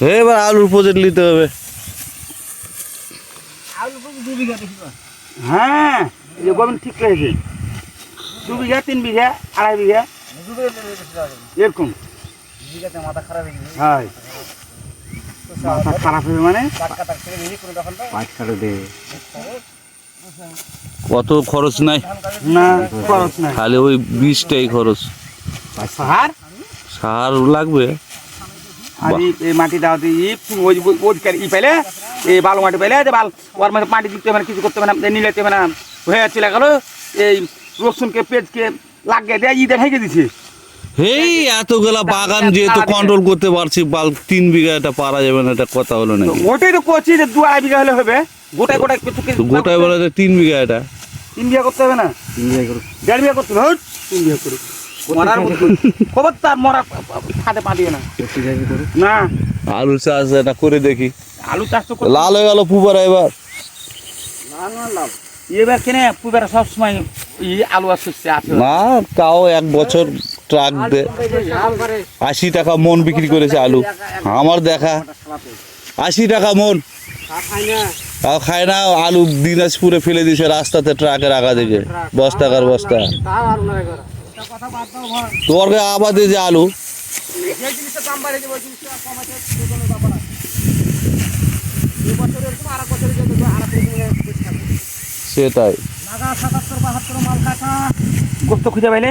এবার আলুর প্রজেক্ট নিতে হবে। হ্যাঁ যে গভর্নমেন্ট ঠিক করেছে দু বিঘা তিন বিঘা আড়াই বিঘা। এরকম। মাথা খারাপ হয়ে হয়। মাথা খারাপ হবে মানে? কাট কাটা ছেড়ে দিয়েছি কোনো তখন তো? পাঁচ কাটা দে। কত খরচ নাই? না খরচ নাই। খালি ওই বীজটাই খরচ। সার? সার লাগবে? আর এই- মাটি দাও একটু ওই ওই ই পাইলে এই বালু মাটি পাইলে যে বাল ওর মধ্যে মাটি দিতে হবে না কিছু করতে হবে না নিলেতে হবে না। হয়ে চলে গেল এই রসুনকে পেঁচকে লাগিয়ে দেয় ই দেখাই দিছে। এই এতগুলা বাগান যেহেতু কন্ট্রোল করতে পারছি বাল তিন বিঘা এটা পারা যাবে না এটা কথা হলো নাকি? ওটাই তো করছি যে দু আড়াই বিঘা হলে হবে। গোটায় গোটায় কিছু কিছু গোটায় বলে তিন বিঘা এটা। তিন বিঘা করতে হবে না? দেড় বিঘা করতে হবে। হট, তিন বিঘা করে মরার খবর তার মরা খাতে পা দিয়ে না? না। আলু চাষ এটা করে দেখি। আলু চাষ তো লাল হয়ে গেল পুবারা এবার। না না লাভ এবার কেনে পুবেরা সব সময় আলু আছে। না তাও এক বছর ট্রাক দে আশি টাকা মন বিক্রি করেছে আলু। আমার দেখা। আশি টাকা মন। তাও খায় না। আলু দিনাজপুরে ফেলে দিয়েছে রাস্তাতে ট্রাকের আগা দিকে। বস্তা কার বস্তা। কাছে আবাদে যে আলু? সেটাই। খুঁজে পাইলে?